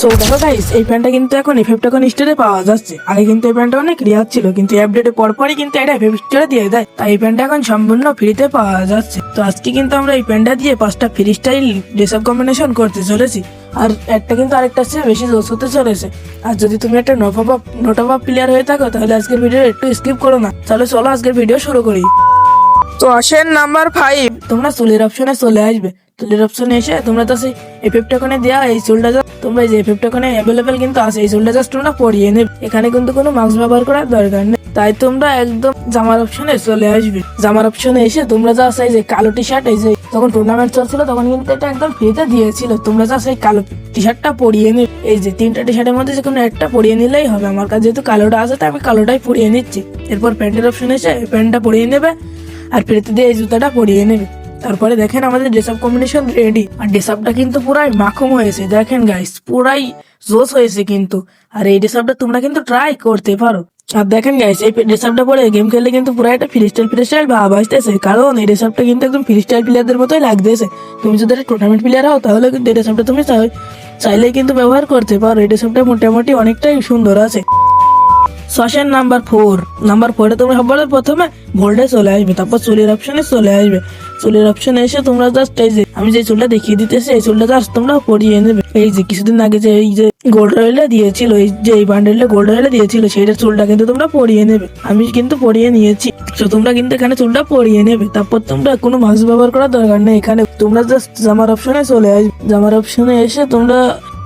So দেখো guys এই প্যান্টটা কিন্তু এখন এফএফ এখন স্টোরে পাওয়া যাচ্ছে। আগে কিন্তু এই প্যান্টটা অনেক রিয়াজ ছিল, কিন্তু আপডেটে পরপরই কিন্তু এটা এফএফ স্টোরে দিয়ে দেয়। তাই এই প্যান্টটা এখন সম্পূর্ণ ফ্রিতে পাওয়া যাচ্ছে। তো আজকে কিন্তু আমরা এই প্যান্টটা দিয়ে পাঁচটা ফ্রি স্টাইল ড্রেসআপ কম্বিনেশন করতে চলেছি। আর একটা কিন্তু আরেকটা চেয়ে বেশি জোস হতে চলেছে। আর যদি তুমি একটা নোটপ নোটপ প্লেয়ার হয়ে থাকো, তাহলে আজকের ভিডিও একটু স্কিপ করো না। তাহলে চলো আজকের ভিডিও শুরু করি। তো আসেন নাম্বার ফাইভ তোমরা চুলের অপশনে চলে আসবে। চুলের অপশনে এসে তোমরা তো সেই এফেক্ট ওখানে দেওয়া এই just- তোমরা যে এফেক্ট ওখানে অ্যাভেলেবেল কিন্তু আছে, এই চুলটা জাস্ট তোমরা পরিয়ে নেবে। এখানে কিন্তু কোনো মাস্ক ব্যবহার করার দরকার নেই। তাই তোমরা একদম জামার অপশনে চলে আসবে। জামার অপশনে এসে তোমরা যা এই যে কালো টি শার্ট এই যে যখন টুর্নামেন্ট চলছিল, তখন কিন্তু এটা একদম ফ্রিতে দিয়েছিল। তোমরা যা সেই কালো টি শার্টটা পরিয়ে নেবে। এই যে তিনটা টি শার্টের মধ্যে যে কোনো একটা পরিয়ে নিলেই হবে। আমার কাছে যেহেতু কালোটা আছে, তাই আমি কালোটাই পরিয়ে নিচ্ছি। এরপর প্যান্টের অপশন এসে প্যান্টটা পরিয়ে নেবে। আর ফ্রিতে দিয়ে এই জুতাটা পরিয়ে নেবে। তারপরে দেখেন আমাদের ড্রেসআপ কম্বিনেশন রেডি আর ড্রেসআপটা কিন্তু পুরাই মাখম হয়েছে। দেখেন গাইস পুরাই জোস হয়েছে কিন্তু। আর এই ড্রেসআপটা তোমরা কিন্তু ট্রাই করতে পারো। আর দেখেন গাইস এই ড্রেসআপটা পরে গেম খেললে কিন্তু পুরো একটা ফ্রি স্টাইল ফ্রি স্টাইল ভাব আসতেছে। কারণ এই ড্রেসআপটা কিন্তু একদম ফ্রি স্টাইল প্লেয়ারদের মতোই লাগতেছে। তুমি যদি একটা টুর্নামেন্ট প্লেয়ার হও, তাহলে কিন্তু এই ড্রেসআপটা তুমি চাই- চাইলেই কিন্তু ব্যবহার করতে পারো। এই ড্রেসআপটা মোটামুটি অনেকটাই সুন্দর আছে। সেশন নাম্বার ফোর নাম্বার ফোরে তোমরা সবার প্রথমে ভোল্টে চলে আসবে, তারপর চুলের অপশনে চলে আসবে। চুলের অপশনে এসে তোমরা জাস্ট এই যে, আমি যে চুলটা দেখিয়ে দিতেছি, এই চুলটা জাস্ট তোমরা পরিয়ে নেবে। এই যে কিছুদিন আগে যে এই যে গোল্ড রয়েলে দিয়েছিল, এই যে এই বান্ডেলটা গোল্ড রয়েলে দিয়েছিল, সেইটা চুলটা কিন্তু তোমরা পরিয়ে নেবে। আমি কিন্তু পরিয়ে নিয়েছি। তো তোমরা কিন্তু এখানে চুলটা পরিয়ে নেবে। তারপর তোমরা কোনো মাস্ক ব্যবহার করার দরকার নেই এখানে। তোমরা জাস্ট জামার অপশনে চলে আসবে। জামার অপশনে এসে তোমরা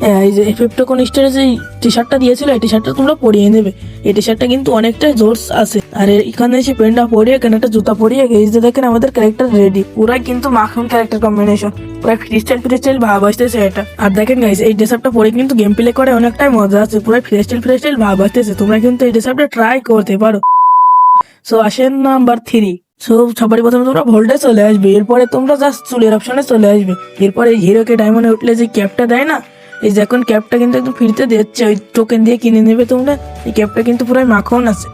এই যে এফেক্টো কোন স্টারে যে টি শার্টটা দিয়েছিল, এই টি শার্টটা তোমরা পরিয়ে নেবে। এই টি শার্টটা কিন্তু অনেকটা জোরস আছে। আর এখানে এসে প্যান্টটা পরিয়ে, এখানে একটা জুতা পরিয়ে এই যে দেখেন, আমাদের ক্যারেক্টার রেডি পুরাই কিন্তু মাখন ক্যারেক্টার কম্বিনেশন পুরো ফ্রিস্টাইল ফ্রিস্টাইল ভাব আসতেছে এটা। আর দেখেন গাইস এই ড্রেসআপটা পরে কিন্তু গেম প্লে করে অনেকটাই মজা আছে। পুরো ফ্রিস্টাইল ফ্রিস্টাইল ভাব আসতেছে। তোমরা কিন্তু এই ড্রেসআপটা ট্রাই করতে পারো। সো আসেন নাম্বার থ্রি সো সবারই প্রথমে তোমরা ভোল্টে চলে আসবে। এরপরে তোমরা জাস্ট চুলের অপশনে চলে আসবে। এরপরে হিরোকে ডায়মন্ডে উঠলে যে ক্যাপটা দেয় না এই এখন ক্যাপটা কিন্তু একদম ফ্রিতে দিচ্ছে, ওই টোকেন দিয়ে কিনে নেবে তোমরা। এই ক্যাপটা কিন্তু পুরো মাখন আছে।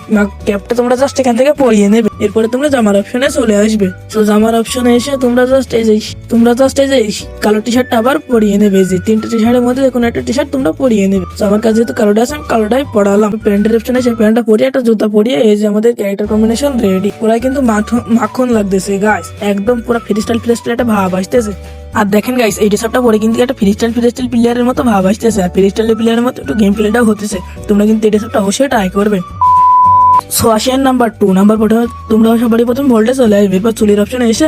ক্যাপটা তোমরা জাস্ট এখান থেকে পরিয়ে নেবে। এরপরে তোমরা জামার অপশনে চলে আসবে। তো জামার অপশনে এসে তোমরা জাস্ট এই যে, তোমরা জাস্ট এই যে কালো টি শার্টটা আবার পরিয়ে নেবে। যে তিনটা টি শার্টের মধ্যে কোনো একটা টি শার্ট তোমরা পরিয়ে নেবে। তো আমার কাছে যেহেতু কালোটা আছে, আমি কালোটাই পড়ালাম প্যান্টের অপশনে সেই প্যান্টটা পরিয়ে, একটা জুতা পরিয়ে, এই যে আমাদের ক্যারেক্টার কম্বিনেশন রেডি পুরাই কিন্তু মাখন লাগতেছে গাছ একদম পুরো ফ্রি স্টাইল ফ্রি স্টাইল একটা ভাব আসতেছে। আর দেখেন গাইস এই ডিসাপটা পরে কিন্তু একটা ফ্রি স্টাইল ফ্রি স্টাইল প্লেয়ারের মতো ভাব আসতেছে। আর ফ্রি স্টাইল প্লেয়ারের মতো একটু গেম প্লেটাও হতেছে। তোমরা কিন্তু এই ডিসাপটা অবশ্যই ট্রাই করবে। সো আসেন নাম্বার টু নাম্বার প্রথমে তোমরা সবারই প্রথম ভোল্টে চলে আসবে, এরপর চুলির অপশন এসে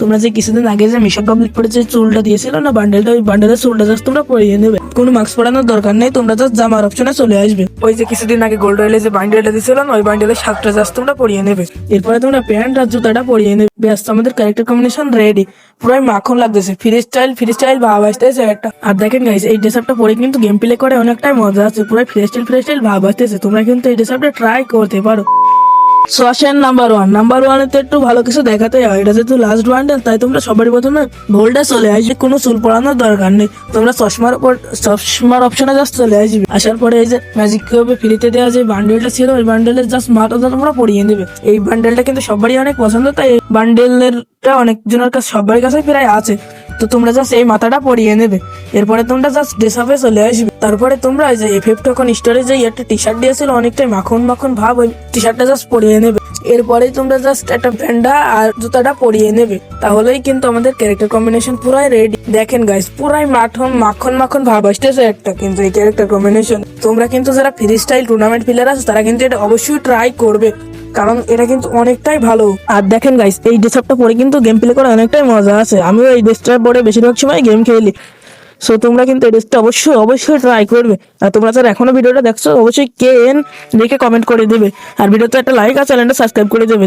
তোমরা যে কিছুদিন আগে যে মিশন কমপ্লিট করে যে চুলটা দিয়েছিল না বান্ডেলটা ওই বান্ডেলের চুলটা জাস্ট তোমরা পরিয়ে নেবে। কোনো মাস্ক পরানোর দরকার নেই, তোমরা জাস্ট জামার অপশনে চলে আসবে। ওই যে কিছুদিন আগে গোল্ড রয়েলে যে বান্ডেলটা দিয়েছিল না, ওই বান্ডেলের শার্টটা জাস্ট তোমরা পরিয়ে নেবে। এরপরে তোমরা প্যান্ট আর জুতাটা পরিয়ে নেবে। ব্যাস, আমাদের ক্যারেক্টার কম্বিনেশন রেডি পুরাই মাখন লাগতেছে। ফ্রি স্টাইল ফ্রি স্টাইল ভাব আসতেছে একটা। আর দেখেন গাইস এই ড্রেসআপটা পরে কিন্তু গেম প্লে করে অনেকটাই মজা আছে। পুরাই ফ্রি স্টাইল ফ্রি স্টাইল ভাব আসতেছে। তোমরা কিন্তু এই ড্রেসআপটা ট্রাই করতে পারো। সো নাম্বার ওয়ান নাম্বার ওয়ানে তো একটু ভালো কিছু দেখাতে হয়। এটা যেহেতু লাস্ট বান্ডেল তাই তোমরা সবারই প্রথমে ভোল্টে চলে আসবে। কোনো চুল পড়ানোর দরকার নেই। তোমরা চশমার উপর, চশমার অপশনে জাস্ট চলে আসবে। আসার পরে এই যে ম্যাজিক কিউবে ফ্রিতে দেওয়া যে বান্ডেলটা ছিল, ওই বান্ডেলের জাস্ট মাথাটা তোমরা পরিয়ে নেবে। এই বান্ডেলটা কিন্তু সবারই অনেক পছন্দ, তাই বান্ডেলেরটা অনেকজনের কাছে সবার কাছে প্রায় আছে। তো তোমরা জাস্ট এই মাথাটা পরিয়ে নেবে। এরপরে তোমরা জাস্ট ড্রেসআপে চলে আসবে। তারপরে তোমরা যে এফএফ তখন স্টোরে যে একটা টি শার্ট দিয়েছিল, অনেকটাই মাখন মাখন ভাব ওই টি শার্টটা জাস্ট পরিয়ে নেবে। এরপরে তোমরা জাস্ট একটা প্যান্ডা আর জুতাটা পরিয়ে নেবে। তাহলেই কিন্তু আমাদের ক্যারেক্টার কম্বিনেশন পুরাই রেডি দেখেন গাইস পুরাই মাখন মাখন মাখন ভাব আসতেছে একটা কিন্তু এই ক্যারেক্টার কম্বিনেশন তোমরা কিন্তু যারা ফ্রি স্টাইল টুর্নামেন্ট প্লেয়ার আছে, তারা কিন্তু এটা অবশ্যই ট্রাই করবে। কারণ এটা কিন্তু অনেকটাই ভালো। আর দেখেন গাইস এই ড্রেসআপটা পরে কিন্তু গেম প্লে করা অনেকটাই মজা আছে। আমিও এই ড্রেসটা পরে বেশিরভাগ সময় গেম খেলি। সো তোমরা কিন্তু এই ড্রেসটা অবশ্যই অবশ্যই ট্রাই করবে। আর তোমরা স্যার এখনও ভিডিওটা দেখছ, অবশ্যই কে এন দেখে কমেন্ট করে দেবে। আর ভিডিওতে একটা লাইক আর চ্যানেলটা সাবস্ক্রাইব করে দেবে।